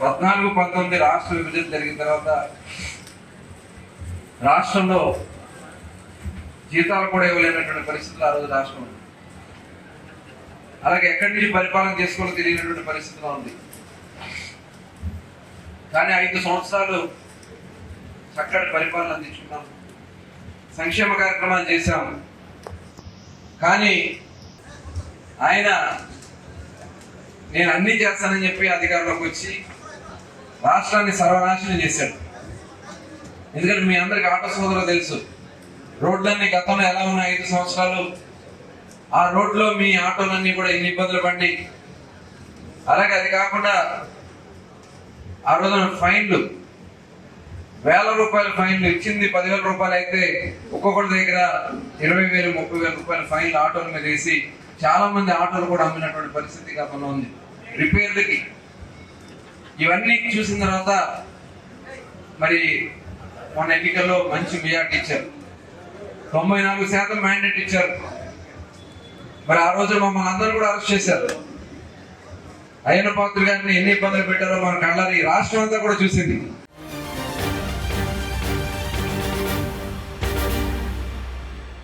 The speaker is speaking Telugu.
పద్నాలుగు పంతొమ్మిది రాష్ట్ర విభజన జరిగిన తర్వాత రాష్ట్రంలో జీతాలు కూడా ఇవ్వలేనటువంటి పరిస్థితులు ఆ రోజు రాష్ట్రం ఉంది. అలాగే ఎక్కడి నుంచి పరిపాలన చేసుకోవాలో తెలియనటువంటి పరిస్థితిలో ఉంది. కానీ ఐదు సంవత్సరాలు చక్కటి పరిపాలన అందించుకున్నాం. సంక్షేమ కార్యక్రమాలు చేశాం. కానీ ఆయన నేను అన్ని చేస్తానని చెప్పి అధికారంలోకి వచ్చి రాష్ట్రాన్ని సర్వనాశనం చేశాడు. ఎందుకంటే మీ అందరికి ఆటో సోదరు తెలుసు రోడ్లన్నీ గతంలో ఎలా ఉన్నాయి ఐదు సంవత్సరాలు? ఆ రోడ్లో మీ ఆటోలన్నీ కూడా ఎన్ని ఇబ్బందులు పడి అలాగే అది కాకుండా ఆ రోజున ఫైన్లు వేల రూపాయల ఫైన్లు ఇచ్చింది పదివేల రూపాయలు అయితే ఒక్కొక్కటి దగ్గర ఇరవై వేలు ముప్పై వేల రూపాయల ఫైన్లు ఆటోల మీద వేసి చాలా మంది ఆటోలు కూడా అమ్మినటువంటి పరిస్థితి గతంలో ఉంది. రిపేర్లకి ఇవన్నీ చూసిన తర్వాత మరి మొన్న ఎన్నికల్లో మంచి మెజార్టీ ఇచ్చారు. తొంభై నాలుగు శాతం మ్యాండేట్ ఇచ్చారు. మరి ఆ రోజు మమ్మల్ని అందరూ కూడా అరెస్ట్ చేశారు. అయ్యన్న పాత్ర గారిని ఎన్ని ఇబ్బందులు పెట్టారో మన కళ్ళని రాష్ట్రం అంతా కూడా చూసింది.